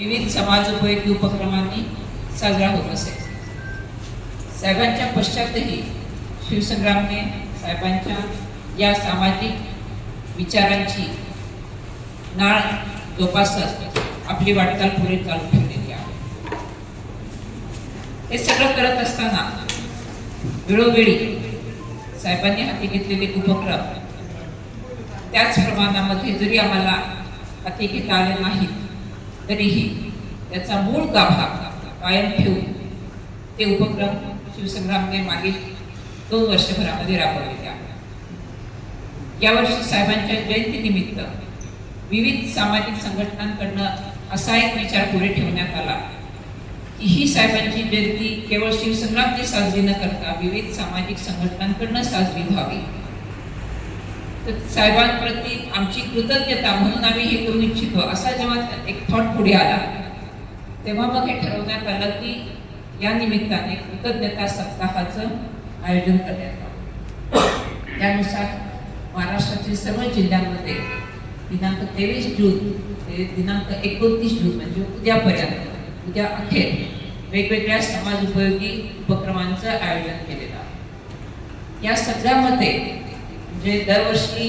विविध समाजोपयोगी उपक्रमांनी साजरा होत असे. साहेबांच्या पश्चातही शिवसंग्रामने साहेबांच्या या सामाजिक विचारांची नाळ जोपासत आपली वाटचाल पुढे चालू ठेवलेली आहे. हे सगळं करत असताना वेळोवेळी साहेबांनी हाती घेतलेले उपक्रम त्याच प्रमाणामध्ये जरी आम्हाला हाती घेता आले नाहीत तरीही त्याचा मूळ गाभा कायम ठेवून ते उपक्रम शिवसंग्रामने मागील दोन वर्षभरामध्ये राबवलेले आहेत. यावर्षी साहेबांच्या जयंतीनिमित्त विविध सामाजिक संघटनांकडनं असा एक विचार पुढे ठेवण्यात आला. की ही साहेबांची जयंती केवळ शिवसंग्रामने साजरी न करता विविध सामाजिक संघटनांकडनं साजरी व्हावी. तर साहेबांप्रती आमची कृतज्ञता म्हणून आम्ही हे करू इच्छितो. असा जेव्हा एक थॉट पुढे आला तेव्हा मग हे ठरवण्यात आलं की या निमित्ताने कृतज्ञता सप्ताहाचं आयोजन करण्यात आलं. त्यानुसार महाराष्ट्रातील सर्व जिल्ह्यांमध्ये दिनांक तेवीस जून ते दिनांक एकोणतीस जून म्हणजे उद्यापर्यंत उद्या अखेर वेगवेगळ्या समाज उपयोगी उपक्रमांचं आयोजन केलेलं या सगळ्यामध्ये जे दरवर्षी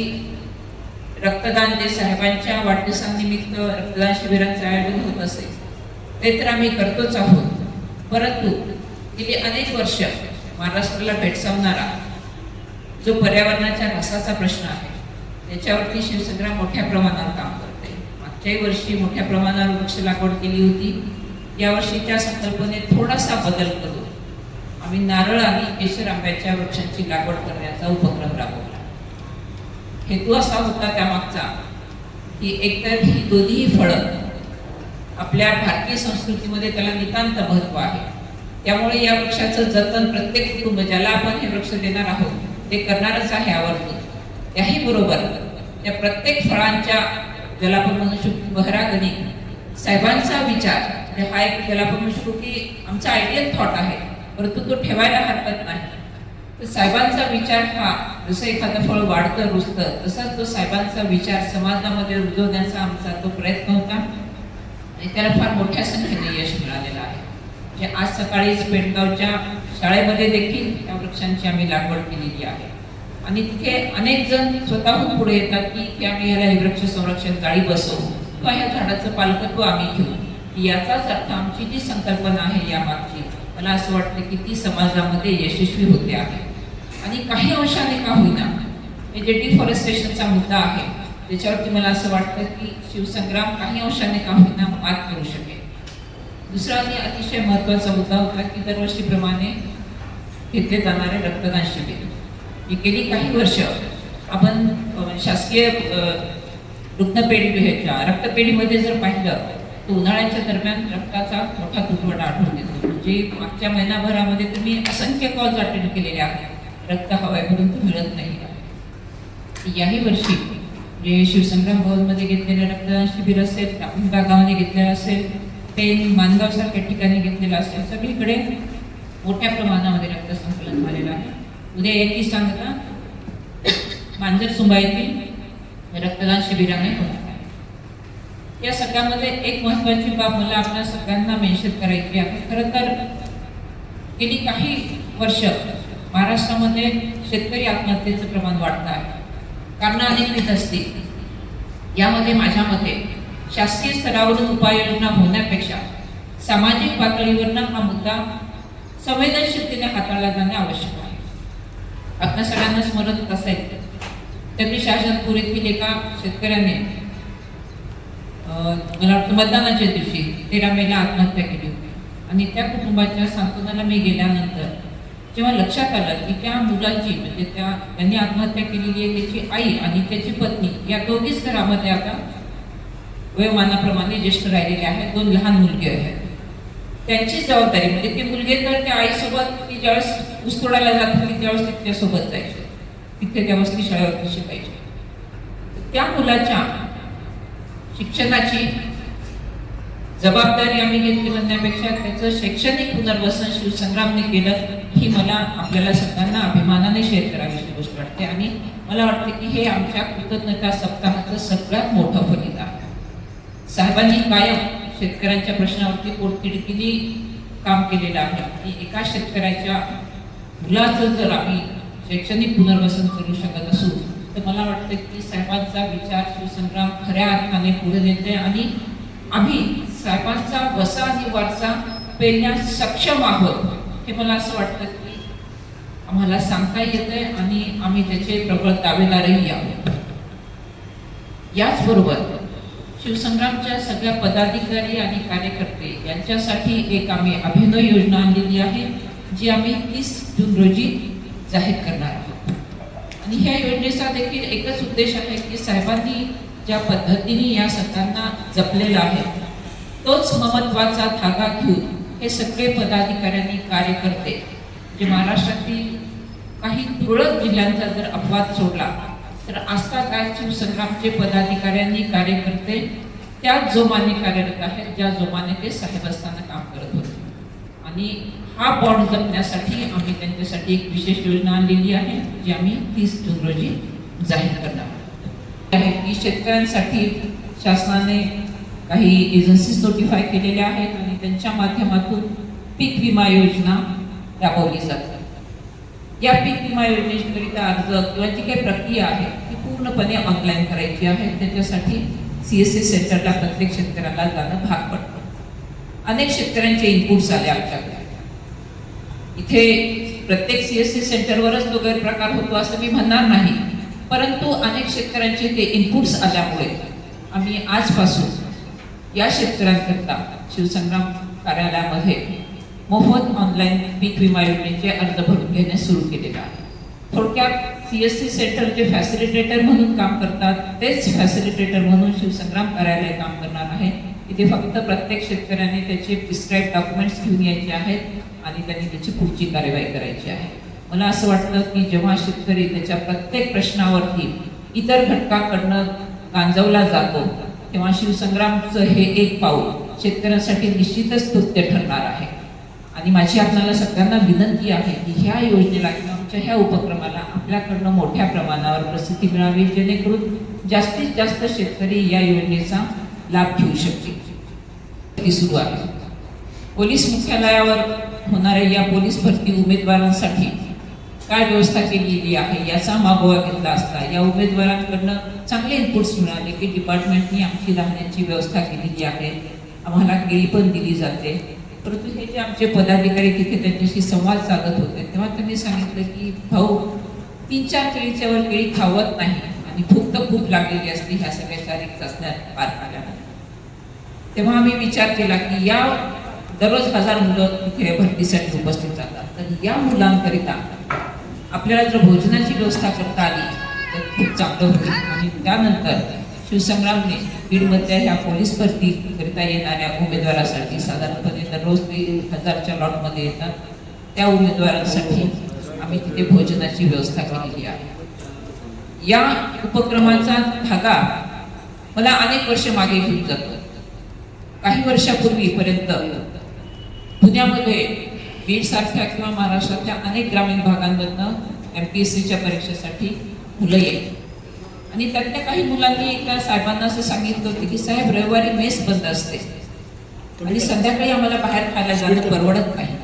रक्तदान जे साहेबांच्या वाढदिवसानिमित्त रक्तदान शिबिरांचं आयोजन होत असे ते तर आम्ही करतोच आहोत. परंतु गेली अनेक वर्ष महाराष्ट्राला भेटसावणारा जो पर्यावरणाच्या रसाचा प्रश्न आहे त्याच्यावरती शिवसंग्राम मोठ्या प्रमाणावर काम करते. मागच्याही वर्षी मोठ्या प्रमाणावर वृक्ष लागवड केली होती. यावर्षी त्या संकल्पनेत थोडासा बदल करून आम्ही नारळ आणि केशर आंब्याच्या वृक्षांची लागवड करण्याचा उपक्रम राबवला. हेतू असा होता त्यामागचा की एकतर ही दोन्ही फळं आपल्या भारतीय संस्कृतीमध्ये त्याला नितांत महत्त्व आहे. त्यामुळे या वृक्षाचं जतन प्रत्येक कुटुंब ज्याला आपण हे वृक्ष देणार आहोत ते करणारच आहे आवर्जून. त्याही बरोबर त्या प्रत्येक फळांच्या ज्याला आपण म्हणू शकतो बहरागणी साहेबांचा विचार म्हणजे हा एक ज्याला आपण म्हणू शकतो की आमचा आयडियल थॉट आहे परंतु तो ठेवायला हरकत नाही. तर साहेबांचा विचार हा जसं एखादं फळ वाढतं रुजतं तसाच तो साहेबांचा विचार समाजामध्ये रुजवण्याचा आमचा तो प्रयत्न होता. आणि त्याला फार मोठ्या संख्येने यश मिळालेलं आहे. जे आज सकाळीच पेडगावच्या शाळेमध्ये देखील त्या वृक्षांची आम्ही लागवड केलेली आहे. आणि तिथे अनेक जण स्वतःहून पुढे येतात की की आम्ही याला हे वृक्ष संरक्षण जाळी बसवू किंवा ह्या झाडाचं पालकत्व आम्ही घेऊ. याचाच अर्थ आमची जी संकल्पना आहे या मागची मला असं वाटतं की ती समाजामध्ये यशस्वी होते आहे. आणि काही अंशाने का होईना. हे जे डिफॉरेस्टेशनचा मुद्दा आहे त्याच्यावरती मला असं वाटतं की शिवसंग्राम काही अंशाने का होईना मात करू शकेल. दुसरा आणि अतिशय महत्त्वाचा मुद्दा होता की दरवर्षीप्रमाणे घेतले जाणारे रक्तदान शिबिर. हे गेली काही वर्ष आपण शासकीय रुग्णपेढी ह्याच्या रक्तपेढीमध्ये जर पाहिलं तर उन्हाळ्याच्या दरम्यान रक्ताचा मोठा तुटवडा आढळून येतो. म्हणजे मागच्या महिनाभरामध्ये तुम्ही असंख्य कॉल्स अटेंड केलेले आहेत. रक्त हवाय परंतु मिळत नाही. याही वर्षी जे शिवसंग्राम भवनमध्ये घेतलेलं रक्तदान शिबिर असेल टाकुंडा गावाने घेतलेलं असेल ते मानगाव सारख्या ठिकाणी घेतलेलं असेल सगळीकडे मोठ्या प्रमाणामध्ये रक्त संकलन झालेलं आहे. उद्या एकवीस सांगता मांजर सुंबा येथील रक्तदान शिबिराने होणार आहे. या सगळ्यामध्ये एक महत्वाची बाब मला आपल्या सगळ्यांना मेन्शन करायची आहे. खरं तर गेली काही वर्ष महाराष्ट्रामध्ये शेतकरी आत्महत्येचं प्रमाण वाढतं आहे. कारण अनेकविध असतील यामध्ये माझ्या मते शासकीय स्तरावरून उपाययोजना होण्यापेक्षा सामाजिक पातळीवरनं हा मुद्दा संवेदनशीलतेने हाताळला जाणे आवश्यक आहे. आपल्या सगळ्यांना स्मरत असेल त्यांनी शासनपूर येथील एका शेतकऱ्याने मला वाटतं मतदानाच्या दिवशी तेरा मेला आत्महत्या केली होती. आणि त्या कुटुंबाच्या सांत्वनाला मी गेल्यानंतर जेव्हा लक्षात आलं की त्या मुलाची म्हणजे त्या त्यांनी आत्महत्या केलेली आहे त्याची आई आणि त्याची पत्नी या दोघीच घरामध्ये आता वयोमानाप्रमाणे ज्येष्ठ राहिलेले आहेत. दोन लहान मुलगे आहेत. त्यांची जबाबदारी म्हणजे ते मुलगे तर त्या आईसोबत ती ज्यावेळेस उसतोडायला जात होती त्यावेळेस ते तिच्यासोबत जायचे. तिथे त्यावेळेस ती शाळेवरती शिकायची त्या मुलाच्या शिक्षणाची जबाबदारी आम्ही घेतली म्हणण्यापेक्षा त्याचं शैक्षणिक पुनर्वसन शिवसंग्रामने केलं. ही मला आपल्याला सगळ्यांना अभिमानाने शेअर करावीची गोष्ट वाटते. आणि मला वाटते की हे आमच्या कृतज्ञता सप्ताहाचं सगळ्यात मोठं फलित आहे. साहेबांनी कायम शेतकऱ्यांच्या प्रश्नावरती पोटतिडकीने काम केलेलं आहे. आणि एका शेतकऱ्याच्या मुलाचं जर आम्ही शैक्षणिक पुनर्वसन करू शकत असू तर मला वाटतं की साहेबांचा विचार शिवसंग्राम खऱ्या अर्थाने पुढे नेते आणि आम्ही साहेबांचा वसा आणि वारसा पेलण्यास सक्षम आहोत. हे मला असं वाटतं की आम्हाला सांगता येतंय आणि आम्ही त्याचे प्रबळ दावेदारही आहोत. याचबरोबर शिवसंग्रामच्या सगळ्या पदाधिकारी आणि कार्यकर्ते यांच्यासाठी एक आम्ही अभिनव योजना आणलेली आहे जी आम्ही तीस जून रोजी जाहीर करणार आहोत. आणि ह्या योजनेचा देखील एकच उद्देश आहे की साहेबांनी ज्या पद्धतीने या सत्तांना जपलेला आहे तोच महत्त्वाचा धागा घेऊन हे सगळे पदाधिकाऱ्यांनी कार्यकर्ते जे महाराष्ट्रातील काही तुरळक जिल्ह्यांचा जर अपवाद सोडला तर आस्था काय शिवसंग्रामचे पदाधिकाऱ्यांनी कार्यकर्ते त्याच जोमाने कार्यरत आहेत ज्या जोमाने ते साहेब असताना काम करत होते आणि हा बॉन्ड जपण्यासाठी आम्ही त्यांच्यासाठी एक विशेष योजना आणलेली आहे जी आम्ही तीस जून रोजी जाहीर करणार आहोत. आहे की शेतकऱ्यांसाठी शासनाने काही एजन्सीज नोटिफाय केलेल्या आहेत आणि त्यांच्या माध्यमातून पीक विमा योजना राबवली जाते. या पीक विमा योजनेकरिता अर्ज किंवा जी काही प्रक्रिया आहे ती पूर्णपणे ऑनलाईन करायची आहे. त्याच्यासाठी सी एस सी सेंटरला प्रत्येक शेतकऱ्याला जाणं भाग पडतं. अनेक शेतकऱ्यांचे इनपुट्स आले आमच्याकडे. इथे प्रत्येक सी एस सी सेंटरवरच तो गैरप्रकार होतो असं मी म्हणणार नाही. परंतु अनेक शेतकऱ्यांचे ते इनपुट्स आल्यामुळे आम्ही आजपासून या शेतकऱ्यांकरता शिवसंग्राम कार्यालयामध्ये मोफत ऑनलाईन पीक विमा योजनेचे अर्ज भरून घेणे सुरू केलेलं आहे. थोडक्यात सी एस सी सेंटर जे फॅसिलिटेटर म्हणून काम करतात तेच फॅसिलिटेटर म्हणून शिवसंग्राम कार्यालय काम करणार आहे. इथे फक्त प्रत्येक शेतकऱ्याने त्याचे प्रिस्क्राईब डॉक्युमेंट्स घेऊन यायचे आहेत आणि त्यांनी त्याची पुढची कार्यवाही करायची आहे. मला असं वाटतं की जेव्हा शेतकरी त्याच्या प्रत्येक प्रश्नावरती इतर घटकाकडनं गांजवला जातो तेव्हा शिवसंग्रामचं हे एक पाऊल शेतकऱ्यांसाठी निश्चितच स्तुत्य ठरणार आहे. आणि माझी आपल्याला सगळ्यांना विनंती आहे की ह्या योजनेला किंवा आमच्या ह्या उपक्रमाला आपल्याकडनं मोठ्या प्रमाणावर प्रसिद्धी मिळावी जेणेकरून जास्तीत जास्त शेतकरी या योजनेचा लाभ घेऊ शकतील. ती सुरू आहे. पोलीस मुख्यालयावर होणाऱ्या या पोलीस भरती उमेदवारांसाठी काय व्यवस्था केलेली आहे याचा मागोवा घेतला असता या उमेदवारांकडनं चांगले इनपुट्स मिळाले की डिपार्टमेंटनी आमची राहण्याची व्यवस्था केलेली आहे. आम्हाला केळी पण दिली जाते. परंतु हे जे आमचे पदाधिकारी तिथे त्यांच्याशी संवाद साधत होते. तेव्हा त्यांनी सांगितलं की भाऊ तीन चार केळीच्या वर केळी खावत नाही आणि भूक तर खूप लागलेली असते ह्या सगळ्या शारीरिक चाचण्या पार पाडल्यानंतर तेव्हा आम्ही विचार केला की या दररोज हजार मुलं तिथे भरतीसाठी उपस्थित जातात. तर या मुलांकरिता आपल्याला जर भोजनाची व्यवस्था करता आली तर खूप चांगलं होईल आणि त्यानंतर शिवसंग्रामने बीडमधल्या ह्या पोलीस भरतीकरिता येणाऱ्या उमेदवारासाठी साधारणपणे दररोज तीन हजारच्या लॉटमध्ये येतात. त्या उमेदवारांसाठी आम्ही तिथे भोजनाची व्यवस्था केलेली आहे. या उपक्रमाचा धागा मला अनेक वर्ष मागे घेऊन जातो. काही वर्षापूर्वीपर्यंत पुण्यामध्ये बीडसारख्या किंवा महाराष्ट्रातल्या अनेक ग्रामीण भागांमधनं एम पी एस सीच्या परीक्षेसाठी मुलं येईल आणि त्यातल्या काही मुलांनी एका साहेबांना असं सांगितलं होतं की साहेब रविवारी मेस बंद असते. आणि संध्याकाळी आम्हाला बाहेर खायला जाणं परवडत नाही.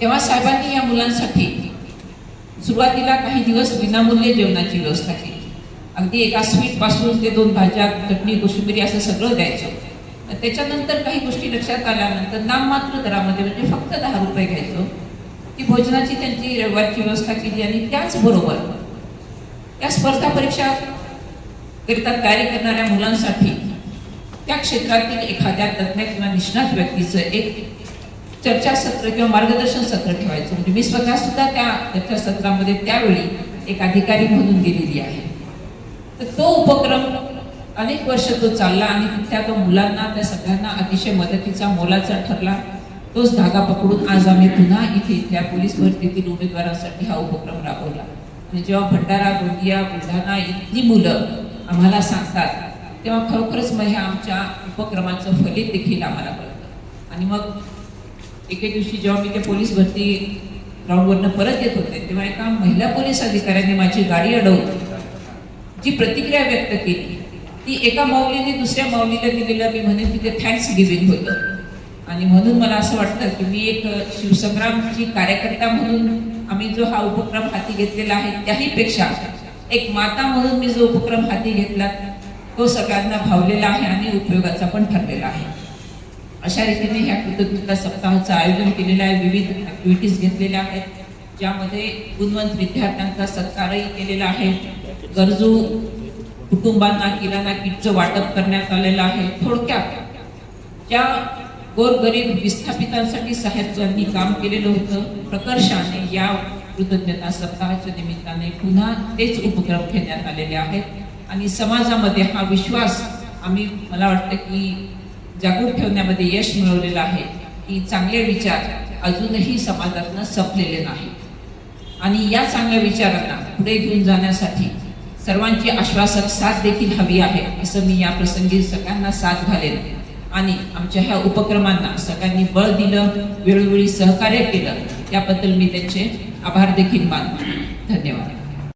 तेव्हा साहेबांनी या मुलांसाठी सुरुवातीला काही दिवस विनामूल्य जेवणाची व्यवस्था केली. अगदी एका स्वीटपासून ते दोन भाज्या चटणी कोशिंबिरी असं सगळं द्यायचं. त्याच्यानंतर काही गोष्टी लक्षात आल्यानंतर नाममात्र दरामध्ये म्हणजे फक्त दहा रुपये घ्यायचो. ती भोजनाची त्यांची रविवारची व्यवस्था केली आणि त्याचबरोबर या स्पर्धा परीक्षा करिता तयारी करणाऱ्या मुलांसाठी. त्या क्षेत्रातील एखाद्या तज्ज्ञ किंवा निष्णात व्यक्तीचं एक चर्चासत्र किंवा मार्गदर्शन सत्र ठेवायचं. म्हणजे मी स्वतः सुद्धा त्या चर्चासत्रामध्ये त्यावेळी एक अधिकारी म्हणून गेलेली आहे. तर तो उपक्रम अनेक वर्ष तो चालला आणि तिथल्या तो मुलांना त्या सगळ्यांना अतिशय मदतीचा मोलाचा ठरला. तोच धागा पकडून आज आम्ही पुन्हा इथे इथल्या पोलीस भरतीतील उमेदवारांसाठी हा उपक्रम राबवला. म्हणजे जेव्हा भंडारा गोंदिया बुलढाणा इथली मुलं आम्हाला सांगतात तेव्हा खरोखरच मग हे आमच्या उपक्रमाचं फलित देखील आम्हाला कळतं. आणि मग एके दिवशी जेव्हा मी ते पोलीस भरती ग्राउंडवरनं परत येत होते तेव्हा एका महिला पोलीस अधिकाऱ्याने माझी गाडी अडवली जी प्रतिक्रिया व्यक्त केली ती एका माऊलीने दुसऱ्या माऊलीला दिलेलं मी म्हणेन की ते थँक्स गिव्हिंग होतं. आणि म्हणून मला असं वाटतं की मी एक शिवसंग्रामची कार्यकर्ता म्हणून आम्ही जो हा उपक्रम हाती घेतलेला आहे त्याहीपेक्षा एक माता म्हणून मी जो उपक्रम हाती घेतला तो सगळ्यांना भावलेला आहे आणि उपयोगाचा पण ठरलेला आहे. अशा रीतीने ह्या कृतज्ञता सप्ताहाचं आयोजन केलेलं आहे. विविध ॲक्टिव्हिटीज घेतलेल्या आहेत ज्यामध्ये गुणवंत विद्यार्थ्यांचा सत्कारही केलेला आहे. गरजू कुटुंबांना किराणा किटचं वाटप करण्यात आलेलं आहे. थोडक्यात ज्या गोरगरीब विस्थापितांसाठी साहेबांनी काम केलेलं होतं. प्रकर्षाने या कृतज्ञता सप्ताहाच्या निमित्ताने पुन्हा तेच उपक्रम घेण्यात आलेले आहेत. आणि समाजामध्ये हा विश्वास आम्ही मला वाटतं की जागृत ठेवण्यामध्ये यश मिळवलेलं आहे की चांगले विचार अजूनही समाजातनं संपलेले नाहीत. आणि या चांगल्या विचारांना पुढे घेऊन जाण्यासाठी सर्वांची आश्वासक साथ देखील हवी आहे असं मी या प्रसंगी सगळ्यांना साथ घालेन. आणि आमच्या ह्या उपक्रमांना सगळ्यांनी बळ दिलं वेळोवेळी सहकार्य केलं. त्याबद्दल मी त्यांचे आभार देखील मानतो. धन्यवाद.